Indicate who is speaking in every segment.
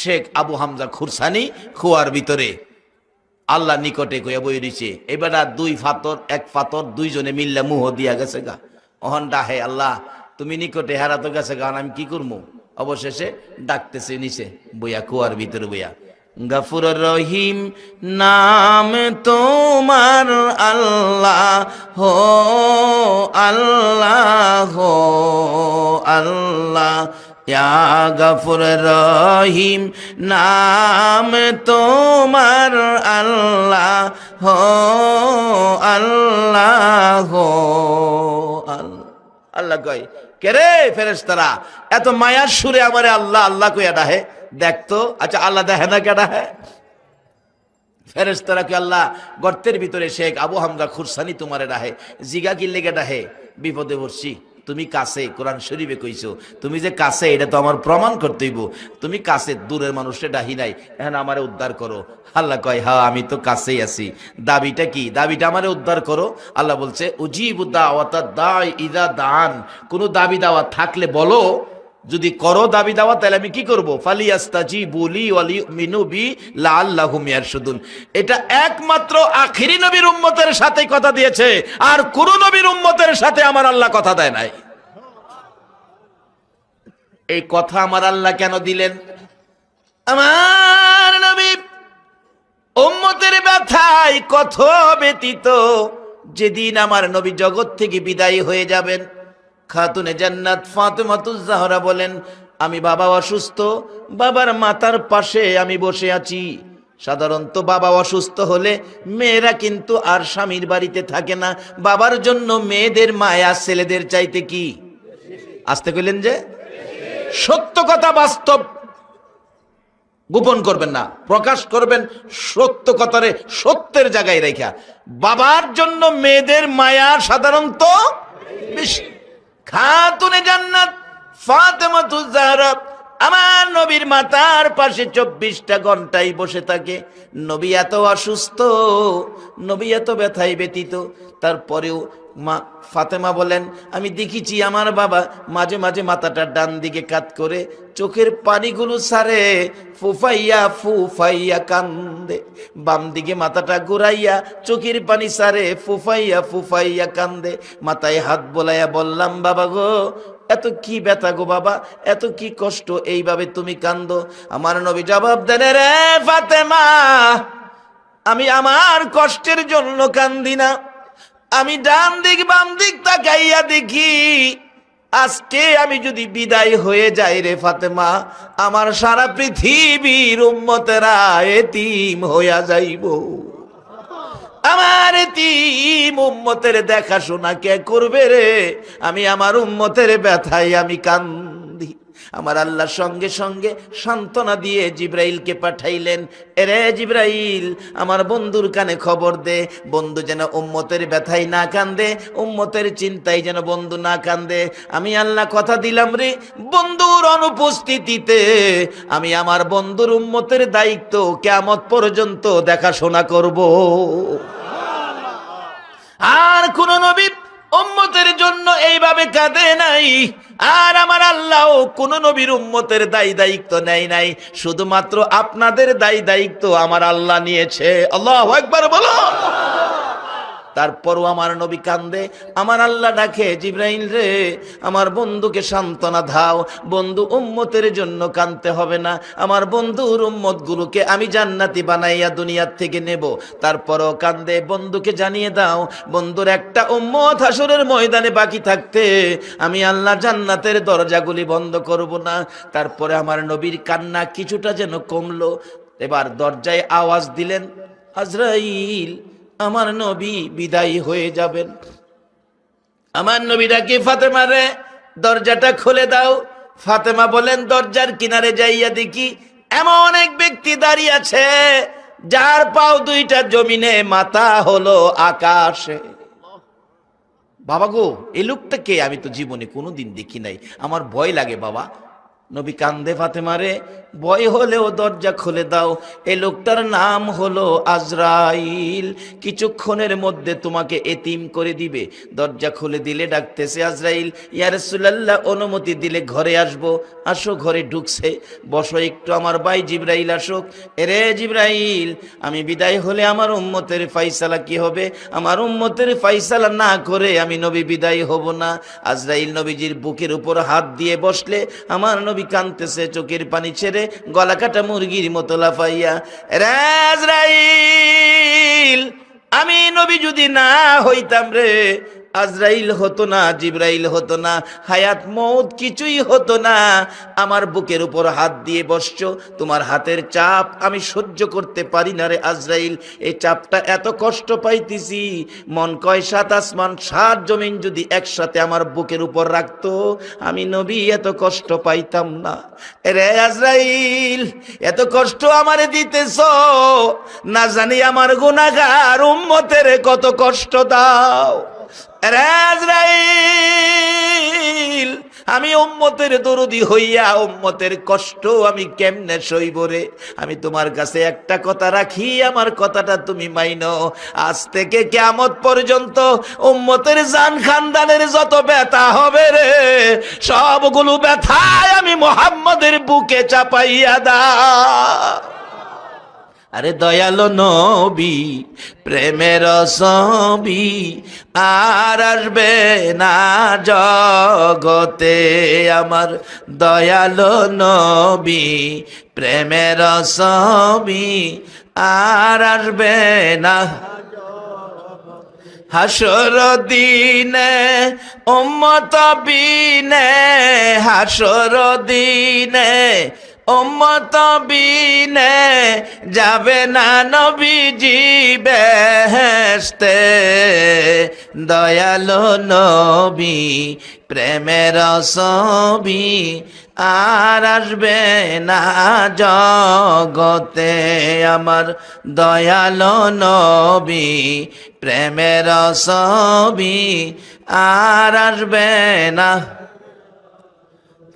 Speaker 1: শেখ আবু হামজা খুরসানি খোয়ার ভিতরে। আল্লাহ নিকটে কইয়া বই দিছে, এবার দুই ফাতর, এক ফাতর দুইজনে মিললে মুহ দিয়া গেছে গা। অহন ডাহে আল্লাহ, তুমি নিকটে হারা তো গেছে গা, আমি কি করব অবশেষে ডাকতেছে নিচে, বইয়া কুয়ার ভিতরে বইয়া। গাফুর রহিম, নাম তোমার আল্লাহ হো আল্লাহ হো, আল্লাহ ইয়া গফুর রহিম, নাম তোমার আল্লাহ, হো আল্লাহ হো আল্লাহ। রে ফেরেশতারা? এত মায়ার সুরে আমারে আল্লাহ আল্লাহ কইয়া ডাহে। দেখতো আচ্ছা আল্লাহ দেখে না, কে ডাহে? ফেরেশতারা কে আল্লাহ, গর্তের ভিতরে শেখ আবু হামজা খুরসানি তোমারে ডাহে জিগা কি লেগে ডাহে, বিপদে পড়ছি। তুমি কাছে, কোরআন শরীফে কইছো, তুমি যে কাছে, এটা তো আমার প্রমাণ করতেইব তুমি কাছে, দূরের মানুষে ডাহি নাই, এখন আমারে উদ্ধার করো। আল্লাহ কয় হা আমি তো কাছেই আছি। দাবিটা কি? দাবিটা আমারে উদ্ধার করো। আল্লাহ বলছে উজিবুদ্দা আওয়াতা দায় ইদা দান। কোনো দাবি দাওয়া থাকলে বলো যদি করো দাবি দাওয়া, তাহলে আমি কি করব? ফালিয়াস্তাজি বলি ওয়ালি মিনুবি লাল্লাহু মিয়ারশুদুন এটা একমাত্র আখিরি নবীর উম্মতের সাথে কথা দিয়েছে। আর কোন নবীর উম্মতের সাথে আমার আল্লাহ কথা দেয় নাই। এই কথা আমার আল্লাহ কেন দিলেন? আমার নবী উম্মতের ব্যথায় কত ব্যতীত যেদিন আমার নবী জগৎ থেকে বিদায়ী হয়ে যাবেন খাতুনে জান্নাত ফাতেমাতুজ জাহরা বলেন, আমি বাবা অসুস্থ, বাবার মাথার পাশে আমি বসে আছি। সাধারণত বাবা অসুস্থ হলে মেয়েরা কিন্তু আর স্বামীর বাড়িতে থাকে না। বাবার জন্য মেয়েদের মায়া, ছেলেদের চাইতে কি? আসতে কইলেন যে, সত্য কথা বাস্তব। গোপন করবেন না, প্রকাশ করবেন সত্য কথারে, সত্যের জায়গায় রেখা বাবার জন্য মেয়েদের মায়া সাধারণত বেশি খাতুনে জান্নাত, ফাতেমাতু জাহরা। আমার নবীর মাতার পাশে চব্বিশটা ঘন্টাই বসে থাকে। নবী এত অসুস্থ, নবী এত ব্যথায় ব্যতীত তারপরেও মা ফাতেমা বলেন, আমি দেখেছি আমার বাবা মাঝে মাঝে মাথাটা ডান দিকে কাত করে চোখের পানিগুলো সারে, ফুফাইয়া ফুফাইয়া কান্দে। বাম দিকে মাথাটা ঘুরাইয়া চোখের পানি সারে, ফুফাইয়া ফুফাইয়া কান্দে। মাথায় হাত বোলাইয়া বললাম, বাবা গো, এত কি ব্যথা গো বাবা, এত কি কষ্ট, এইভাবে তুমি কান্দো? আমার নবী জবাব দেন রে ফাতেমা, আমি আমার কষ্টের জন্য কান্দি না। আমি ডান দিক, বাম দিক তাকাইয়া দেখি, আজকে আমি যদি বিদায় হয়ে যাই রে ফাতেমা, আমার সারা পৃথিবীর উম্মতেরা এতিম হইয়া যাইব। আমার এতিম উম্মতের দেখাশোনা কে করবে রে? আমি আমার উম্মতের ব্যথায় আমি কান্দি আমার আল্লাহর সঙ্গে সঙ্গে সান্ত্বনা দিয়ে জিব্রাইলকে পাঠাইলেন, এরে জিব্রাইল, আমার বন্ধুর কানে খবর দে, বন্ধু যেন উম্মতের ব্যথায় না কান্দে, উম্মতের চিন্তায় যেন বন্ধু না কান্দে। আমি আল্লাহ কথা দিলাম রে, বন্ধুর অনুপস্থিতিতে আমি আমার বন্ধুর উম্মতের দায়িত্ব কেমত পর্যন্ত দেখাশোনা করব। আর কোন নবী উম্মতের জন্য এইভাবে কাঁদে নাই। আর আমার আল্লাহ কোন নবীর উম্মতের দায়ী দায়িত্ব নেয় নাই। শুধুমাত্র আপনাদের দায়ী দায়িত্ব আমার আল্লাহ নিয়েছে। আল্লাহ একবার বলো। তারপরও আমার নবী কান্দে, আমার আল্লাহ ডাকে, জিব্রাইল রে, আমার বন্ধুকে সান্ত্বনা দাও, বন্ধু উম্মতের জন্য কানতে হবে না, আমার বন্ধুর উম্মত গুলোকে আমি জান্নাতি বানাইয়া দুনিয়ার থেকে নেব। তারপরও কান্দে, বন্ধুকে জানিয়ে দাও, বন্ধুর একটা উম্মত হাসরের ময়দানে বাকি থাকতে আমি আল্লাহ জান্নাতের দরজাগুলি বন্ধ করব না। তারপরে আমার নবীর কান্না কিছুটা যেন কমলো। এবার দরজায় আওয়াজ দিলেন আজরাইল আমার নবী বিদায়ী হয়ে যাবেন। আমার নবীটাকে ফাতেমা রে, দরজাটা খুলে দাও। ফাতেমা বলেন, দরজার কিনারে যাইয়া দেখি এমন এক ব্যক্তি দাঁড়িয়ে আছে, যার পাও দুইটা জমিনে মাথা হলো আকাশে। বাবা গো, এই লোকটা কে? আমি তো জীবনে কোনোদিন দেখি নাই। আমার ভয় লাগে বাবা। নবী কান্দে ফাতেমারে ভয় হলেও দরজা খুলে দাও। এই লোকটার নাম হলো আজরাইল। কিছুক্ষণের মধ্যে তোমাকে এতিম করে দিবে। দরজা খুলে দিলে ডাকতেছে আজরাইল ইয়ারসুল্লাহ অনুমতি দিলে ঘরে আসব। আসো, ঘরে ঢুকছে। বসো একটু আমার ভাই জিব্রাইল আসুক। এরে জিব্রাইল, আমি বিদায় হলে আমার উম্মতের ফাইসালা কি হবে? আমার উম্মতের ফাইসালা না করে আমি নবী বিদায় হব না। আজরাইল নবীজির বুকের উপর হাত দিয়ে বসলে। আমার নবী কানতেছে চোখের পানি ছেড়ে গলা কাটা মুরগির মতো লাফাইয়া রাজ রাইল আমি নবী যদি না হইতাম রে আজরাইল হতো না, জিব্রাইল হতো না, হায়াত মৌত কিছুই হতো না। আমার বুকের উপর হাত দিয়ে বসছো, তোমার হাতের চাপ আমি সহ্য করতে পারি না রে আজরাইল। এই চাপটা এত কষ্ট পাইতেছি, মন কয় সাত আসমান, সাত জমিন যদি একসাথে আমার বুকের উপর রাখতো, আমি নবী এত কষ্ট পাইতাম না। রে আজরাইল, এত কষ্ট আমারে দিতেছ, না জানি আমার গুনাগার উম্মতের কত কষ্ট দাও। আমি উম্মতের দরদি হইয়া উম্মতের কষ্ট আমি কেমনে সইব রে? আমি তোমার কাছে একটা কথা রাখি, আমার কথাটা তুমি মাইনো। আজ থেকে কেমত পর্যন্ত উম্মতের জান খানদানের যত ব্যথা হবে রে, সবগুলো ব্যথায় আমি মোহাম্মদের বুকে চাপাইয়া দা আরে দয়ালো নবী, প্রেমের ছবি আর আসবে না জগতে আমার দয়ালো নবী, প্রেমের ছবি আর আসবে না হাসর দিনে, উম্মত বিনে, হাসর দিনে উম্মত বিনে যাবে না নবীজি বেহেস্তে দয়ালো নবী, প্রেমের ছবি আর আসবে না জগতে। আমার দয়ালো নবী, প্রেমের ছবি আর আসবে না।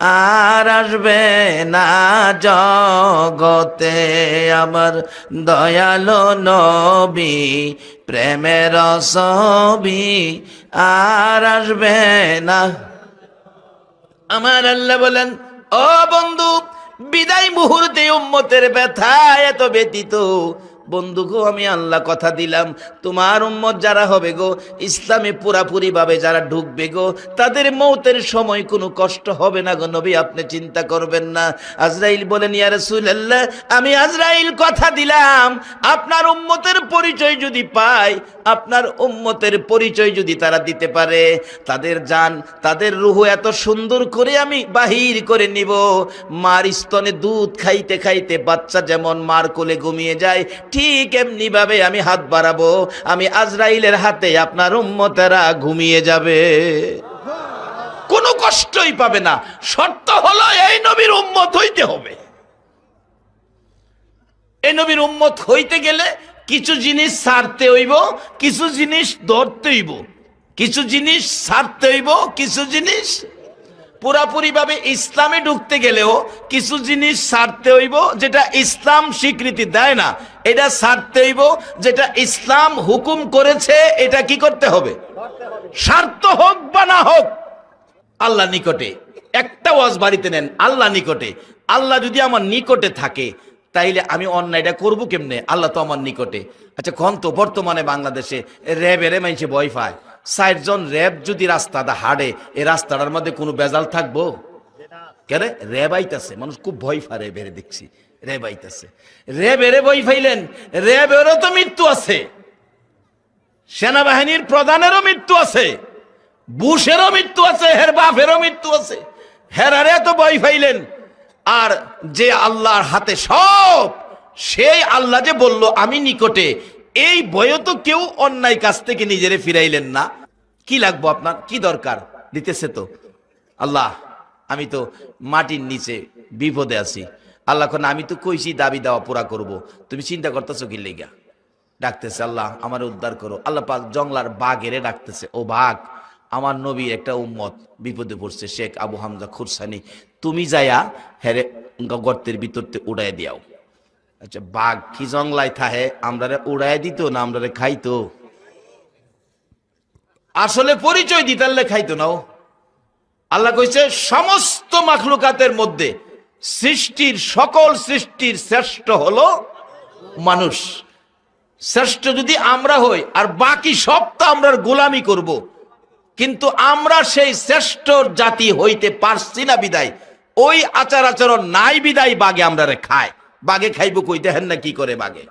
Speaker 1: আর আসবে না জগতে আমার দয়ালো নবী, প্রেমের ছবি আর আসবে না। আমার আল্লাহ বলেন, ও বন্ধু, বিদায় মুহূর্তে উম্মতের ব্যথা এত ব্যতীত বন্ধু গো আমি আল্লাহ কথা দিলাম। তোমার উম্মত যারা হবে গো, ইসলামে পুরাপুরি ভাবে যারা ঢুকবে গো, তাদের মৌতের সময় কোনো কষ্ট হবে না গো নবী, আপনি চিন্তা করবেন না। আজরাইল বলেন, ইয়া রাসূলুল্লাহ, আমি আজরাইল কথা দিলাম। আপনার উম্মতের পরিচয় যদি পাই, আপনার উম্মতের পরিচয় যদি তারা দিতে পারে, তাদের যান তাদের রুহু এত সুন্দর করে আমি বাহির করে নিব। মার স্তনে দুধ খাইতে খাইতে বাচ্চা যেমন মার কোলে ঘুমিয়ে যায় ঠিক এমনি ভাবে আমি হাত বাড়াবো, আমি আজরাইলের হাতে আপনার উম্মতেরা ঘুমিয়ে যাবে। কোনো কষ্টই পাবে না। শর্ত হলো এই নবীর উম্মত হইতে হবে। এই নবীর উম্মত হইতে গেলে কিছু জিনিস ছাড়তে হইব, কিছু জিনিস ধরতে হইব। কিছু জিনিস ছাড়তে হইব, কিছু জিনিস পুরাপুরি ভাবে ইসলামে ঢুকতে গেলেও কিছু জিনিস ছাড়তে হইব যেটা ইসলাম স্বীকৃতি দেয় না। এটা ছাড়তে হইব যেটা ইসলাম হুকুম করেছে, এটা কি করতে হবে? স্বার্থ হোক বা না হোক আল্লাহ নিকটে। একটা ওয়াজ বাড়িতে নেন আল্লাহ নিকটে। আল্লাহ যদি আমার নিকটে থাকে, তাইলে আমি অন্যায়টা করব কেমনে? আল্লাহ তো আমার নিকটে। আচ্ছা কন তো, বর্তমানে বাংলাদেশে র্যাবেরে মাইছে ভয় ষাট জন র্যাব যদি রাস্তাটা হাড়ে, এই রাস্তাটার মধ্যে কোনো বেজাল থাকব? কেন? র্যাব আইতাছে, মানুষ খুব ভয় ফারে র্যাবেরে দেখছি, র্যাব আইতাছে। র্যাবেরে ভয় পাইলেন, র্যাবেরও তো মৃত্যু আছে, সেনাবাহিনীর প্রধানেরও মৃত্যু আছে, বুশেরও মৃত্যু আছে, হের বাপেরও মৃত্যু আছে। হেরারে তো ভয় ফাইলেন আর যে আল্লাহর হাতে সব, সেই আল্লাহ যে বলল, আমি নিকটে, এই বয়ে তো কেউ অন্যায় কাছ থেকে নিজেরে ফিরাইলেন না। কি লাগবো আপনার? কি দরকার? দিতেছে তো। আল্লাহ, আমি তো মাটির নিচে বিপদে আছি। আল্লাহ কোন আমি তো কইছি দাবি দেওয়া পুরা করব। তুমি চিন্তা করতেছো কি লেগা? ডাকতেছে আল্লাহ, আমার উদ্ধার করো। আল্লাহ পাক জংলার বাঘেরে ডাকতেছে, ও বাঘ, আমার নবীর একটা উম্মত বিপদে পড়ছে, শেখ আবু হামজা খুরসানি। তুমি যায়া হেরে গর্তের ভিতরতে উড়াই দিয়াও। আচ্ছা বাঘ কি জংলায় থাহে? আমরা উড়াই দিত না আমরা খাইতো? আসলে পরিচয় দিতাল্লে খাইতো না ও। আল্লাহ কইছে, সমস্ত মাখলুকাতের মধ্যে সৃষ্টির সকল সৃষ্টির শ্রেষ্ঠ হলো মানুষ। শ্রেষ্ঠ যদি আমরা হই, আর বাকি সব তো আমরা গোলামি করব। কিন্তু আমরা সেই শ্রেষ্ঠ জাতি হইতে পারছি না বিদায়। ওই আচার আচরণ নাই বিদায়, বাগে আমরা খায়। বাগে খাইব কই, দেখেন না কি করে বাগে।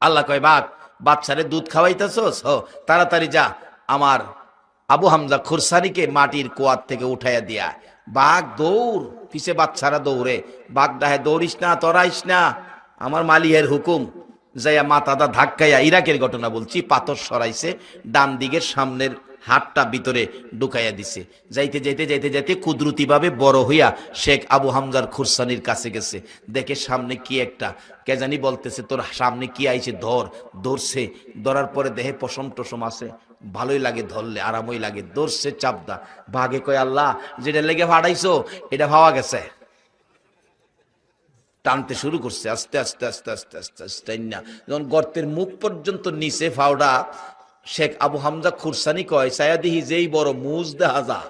Speaker 1: আল্লাহ কয় বাঘ বাচ্চারে দুধ খাওয়াইতেছস? হ, তাড়াতাড়ি যা। আমার আবু হামজা খুরসানিকে মাটির কুয়ার থেকে উঠাইয়া দিয়া, বাঘ, দৌড় পিছে বাচ্চারা দৌড়ে? বাঘ দাহে দৌড়িস না, তরাইস না। আমার মালিয়ের হুকুম, যাইয়া মাথাটা ধাক্কাইয়া ইরাকের ঘটনা বলছি, পাথর সরাইছে, ডান দিকের সামনের হাতটা ভিতরে ঢুকাইয়া দিছে। যাইতে যাইতে যাইতে যাইতে কুদরতি ভাবে বড় হইয়া শেখ আবু হামজার খুরসানির কাছে গেছে। দেখে সামনে কি একটা, কে জানি বলতেছে, তোর সামনে কি আইছে? ধর, ধরছে। ধরার পরে দেহে পশম টসম আছে। ভালোই লাগে ধরলে, আরামই লাগে। ধরছে চাপদা। ভাগে কয়, আল্লাহ, যেটা লেগে ফাড়াইছো, এটা ভাবা গেছে। টানতে শুরু করছে, আস্তে আস্তে আস্তে আস্তে আস্তে আস্তে না যখন গর্তের মুখ পর্যন্ত নিচে ফাওড়া, শেখ আবু হামজা খুরসানি কয় সায়াদিহি যেই বড় মুজ দেখা যা।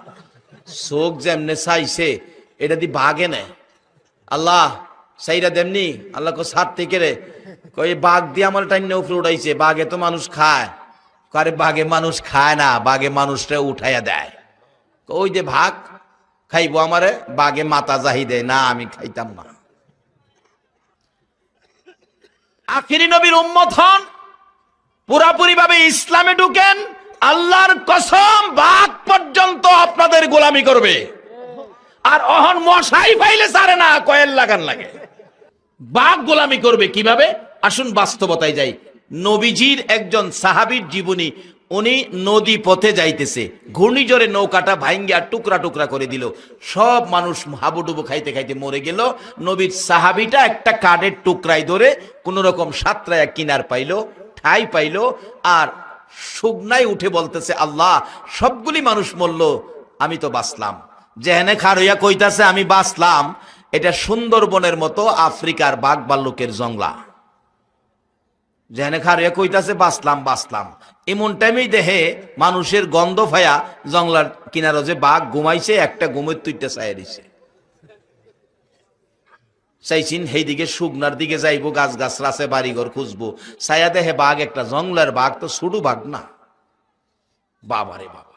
Speaker 1: চোখ যেমনে চাইছে, এটা দি বাঘে নেয় আল্লাহ সাইরা দেমনি? আল্লাহ কো সাত থেকে রে। কই বাঘ দিয়ে আমার টাইনে উপরে উঠাইছে, বাঘে তো মানুষ খায়। কারে বাঘে মানুষ খায় না বাঘে মানুষটা উঠাইয়া দেয়। ওই যে ভাগ খাইবো আমারে বাঘে মাথা জাহি দেয়। না, আমি খাইতাম না। আখিরি নবীর উম্মত হন পুরাপুরি ভাবে ইসলামে ঢুকেন, আল্লাহর কসম বাঘ পর্যন্ত আপনাদের গোলামি করবে। আর অহন মশাই পাইলে সারে না, কয়েল লাগান লাগে। বাঘ গোলামি করবে কীভাবে? আসুন বাস্তবতায় যাই। নবীজির একজন সাহাবীর জীবনী, উনি নদী পথে যাইতেছে। ঘূর্ণিঝড়ে নৌকাটা ভাঙ্গিয়া টুকরা টুকরা করে দিল। সব মানুষ হাবুডুবু খাইতে খাইতে মরে গেল। নবীর সাহাবিটা একটা কাঠের টুকরাই ধরে কোন রকম সাতরায়া কিনার পাইলো, ঠাই পাইলো আর শুকনাই উঠে বলতেছে, আল্লাহ, সবগুলি মানুষ মরল, আমি তো বাঁচলাম। যেহেনে খারইয়া কইতাছে, আমি বাঁচলাম। এটা সুন্দরবনের মতো আফ্রিকার বাঘ ভাল্লুকের জংলা। যেখানে খারিয়া কইতাছে, বাঁচলাম বাঁচলাম। এমন টাইমেই দেহে মানুষের গন্ধ ফায়া জংলার কিনারো যে বাঘ ঘুমাইছে, একটা ঘুমের তুইটা চাইয়া দিছে। চাইছিন সেই দিকে শুকনার দিকে যাইবো গাছ গাছ রাসে বাড়িঘর খুঁজবো। ছায়া দেহে বাঘ, একটা জংলার বাঘ তো ছোট বাঘ না। বাবা রে বাবা।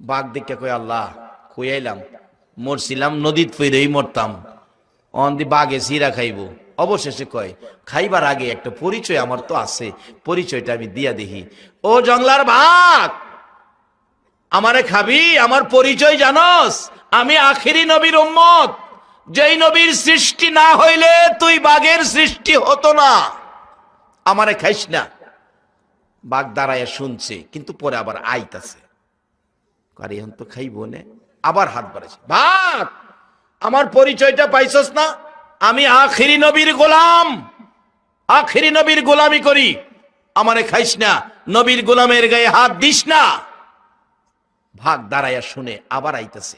Speaker 1: বাঘ দেখে কই আল্লাহ কইয়াইলাম মরছিলাম, নদীত ফইরেই মরতাম। অন্দি বাঘে সিরা খাইবো। অবশেষে কয়, খাইবার আগে একটা পরিচয় আমার তো আছে, পরিচয়টা আমি দিয়া দেখি ও জংলার ভাগ আমারে খাবি, আমার পরিচয় জানস, আমি আখিরি নবীর উম্মত। যেই নবীর সৃষ্টি না হইলে তুই বাঘের সৃষ্টি হতো না। আমারে খাইস না। বাঘ দাঁড়ায় শুনছে, কিন্তু পরে আবার আইতাছে। আরে, এখন তো খাইবো আবার হাত বাড়াইছে, বাঘ, আমার পরিচয়টা পাইছস না? আমি আখিরি নবীর গোলাম। আখিরি নবীর গোলামি করি। আমারে খাইস না, নবীর গোলামের গায়ে হাত দিস না। ভাগ দাঁড়াইয়া শুনে আবার আইতেছে।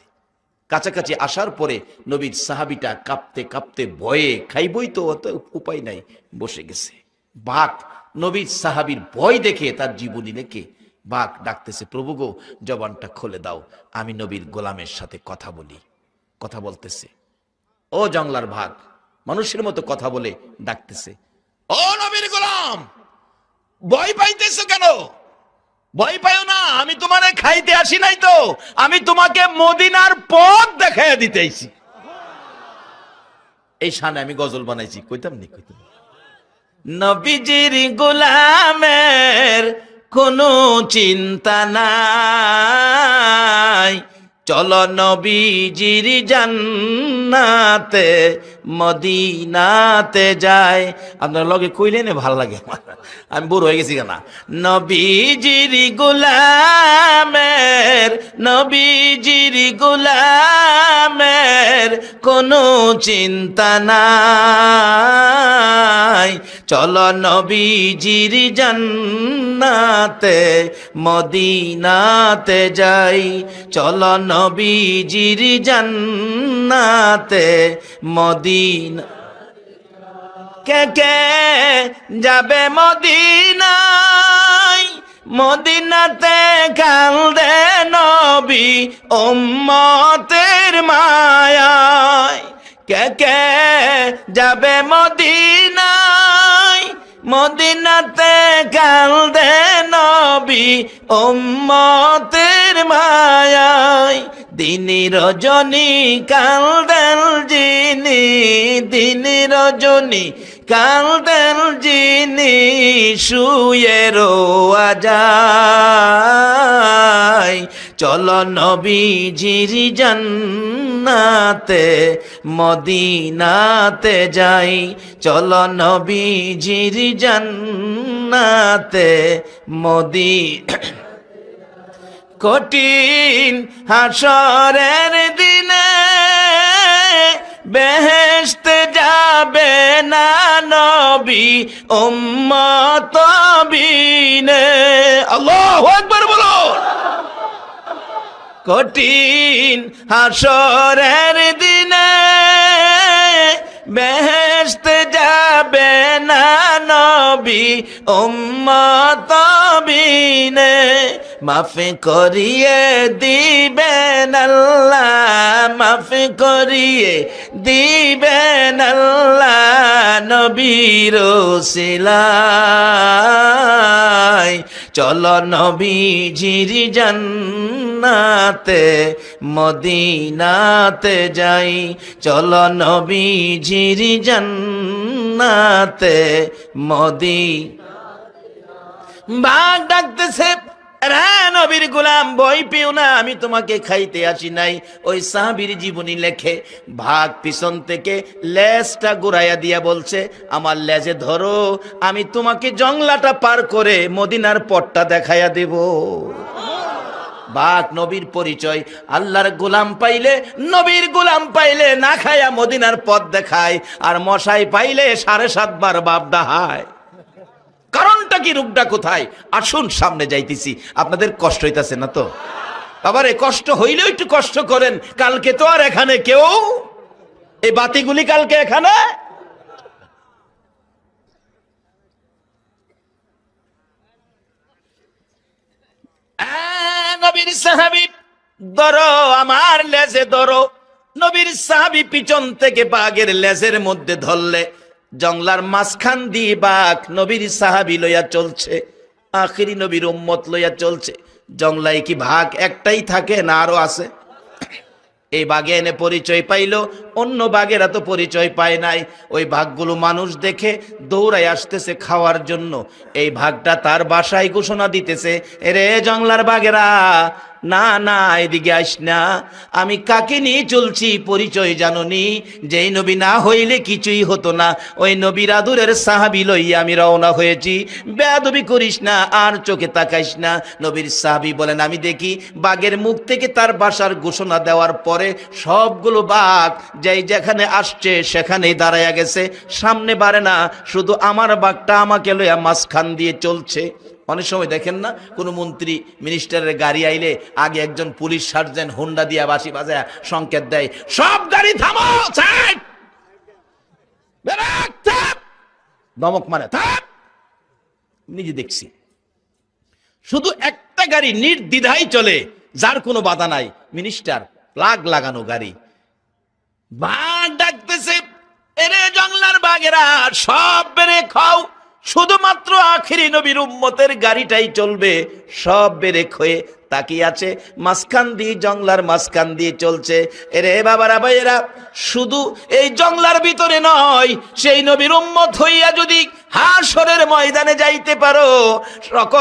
Speaker 1: কাছাকাছি আসার পরে নবীর সাহাবিটা কাঁপতে কাঁপতে ভয়ে খাইবই তো অত উপায় নাই, বসে গেছে। বাঘ নবীর সাহাবির ভয় দেখে তার জীবনী লেখে। বাঘ ডাকতেছে, প্রভু গো, জবানটা খুলে দাও, আমি নবীর গোলামের সাথে কথা বলি। কথা বলতেছে। ও জংলার ভাগ মানুষের মতো কথা বলে ডাকতেছে। ও নবীর গোলাম, ভয় পাইতেছো কেন? ভয় পাইও না, আমি তোমারে খাইতে আসি নাই তো, আমি তোমাকে মদিনার পথ দেখাইয়া দিতেছি। এই সানে আমি গজল বানাইছি, কইতাম নি, কইতাম নবীজির গোলামের কোনো চিন্তা নাই। চল নবীজির জান্নাতে, মদিনাতে যায় আপনার লগে কইলেন ভালো লাগে আমি বুড়ো হয়ে গেছি কেনা। নবীজির গুলামের নবীজির গুলামের কোনো চিন্তা নাই। চলো নবীজির জান্নাতে, মদিনাতে যাই। চলো নবীজির জান্নাতে মদিনা কে কে যাবে মদিনায়? মদিনাতে কান্দে নবী উম্মতের মায়ায়। কে কে যাবে মদিনায়? মদিনাতে কান্দে নবী উম্মতের মায়ায়, দিনী রজনী কালদেন যিনি দিনী রজনী কালদেন যিনি শুয়ে রোয়া যায়। চল নবীজির জান্নাতে, মদিনাতে যাই। চল নবীজির জান্নাতে মদি কঠিন হাসরের দিনে বেহেশতে যাবে না নবী উম্মত বিনে। আল্লাহু আকবার বলো। কঠিন হাসরের দিনে বেহেশতে যাবে না নবী, উম্মত বিনে মাফ করিয়ে দিবেন আল্লাহ, মাফ করিয়ে দিবেন আল্লাহ নবীর সিলাই চল নবীজির জান্নাতে, মদিনাতে যাই। চল নবীজির জান্নাতে মদি বাঘ ডাকতেছে নবীর গোলাম বই পেও না, আমি তোমাকে খাইতে আসি নাই। ওই সাহাবীর জীবনী লেখে ভাগ পিছন থেকে লেজটা গুড়াইয়া দিয়া বলছে, আমার লেজে ধরো, আমি তোমাকে জংলাটা পার করে মদিনার পটটা দেখাইয়া দেব। বাঘ নবীর পরিচয়। আল্লাহর গোলাম পাইলে, নবীর গোলাম পাইলে না খায়া মদিনার পথ দেখায়, আর মশাই পাইলে সাড়ে সাতবার বাপ ডাহায় কারণটা কি, রূপটা কোথায়? আসুন সামনে যাইতেছি। আপনাদের কষ্ট হইতাছে না তো? আবার এ কষ্ট হইলেও একটু কষ্ট করেন। কালকে তো আর এখানে কেউ এই বাতিগুলি কালকে এখানে নবীর সাহাবি, ধরো আমার লেজে ধরো। নবীর সাহাবি পিছন থেকে বাঘের লেজের মধ্যে ধরলে, জংলার মাঝখান দিয়ে বাঘ নবীর সাহাবি লইয়া চলছে, আখিরি নবীর উম্মত লইয়া চলছে। জংলায় কি ভাগ একটাই থাকে না আরও আছে? এই বাঘে এনে পরিচয় পাইলো, অন্য বাঘেরা তো পরিচয় পায় নাই। ওই ভাগগুলো মানুষ দেখে দৌড়ায় আসতেছে খাওয়ার জন্য। এই ভাগটা তার বাসায় ঘোষণা দিতেছে এরে জংলার বাঘেরা না না, এদিকে আস না। আমি কাকে নিয়ে চলছি পরিচয় জাননি। যেই নবী না হইলে কিছুই হতো না। ওই নবীর আদুরের সাহাবি লইয়া আমি রওনা হয়েছি। বেদবি করিস না, আর চোখে তাকাইস না। নবীর সাহাবি বলেন, আমি দেখি বাঘের মুখ থেকে তার বাসার ঘোষণা দেওয়ার পরে সবগুলো বাঘ যেই যেখানে আসছে সেখানেই দাঁড়াইয়া গেছে। সামনে বাড়ে না, শুধু আমার বাঘটা আমাকে লইয়া মাঝখান দিয়ে চলছে। অনেক সময় দেখেন না, কোনো মন্ত্রী মিনিস্টারের গাড়ি আইলে আগে একজন পুলিশ সার্জেন্ট হুন্ডা দিয়া বাসি বাজায় সংকেত দেয়, সব গাড়ি থামো। দমক মানে থাম! নিজে দেখছি। শুধু একটা গাড়ি নির্দ্বিধাই চলে, যার কোনো বাধা নাই। মিনিস্টার প্লাগ লাগানো গাড়ি। বাঘ ডাকতেছে, এরে জংলার বাঘেরা, সব বেড়ে খাও শুধুমাত্র আখিরি নবীর উম্মতের গাড়িটাই চলবে, সব বেড়ে হয়ে তাকিয়ে আছে, মাঝখান দিয়ে জংলার মাঝখান দিয়ে চলছে। এরে বাবারা, ভাইয়েরা, শুধু এই জংলার ভিতরে নয়, সেই নবীর উম্মত হইয়া যদি হাসরের ময়দানে যাইতে পারো, সকল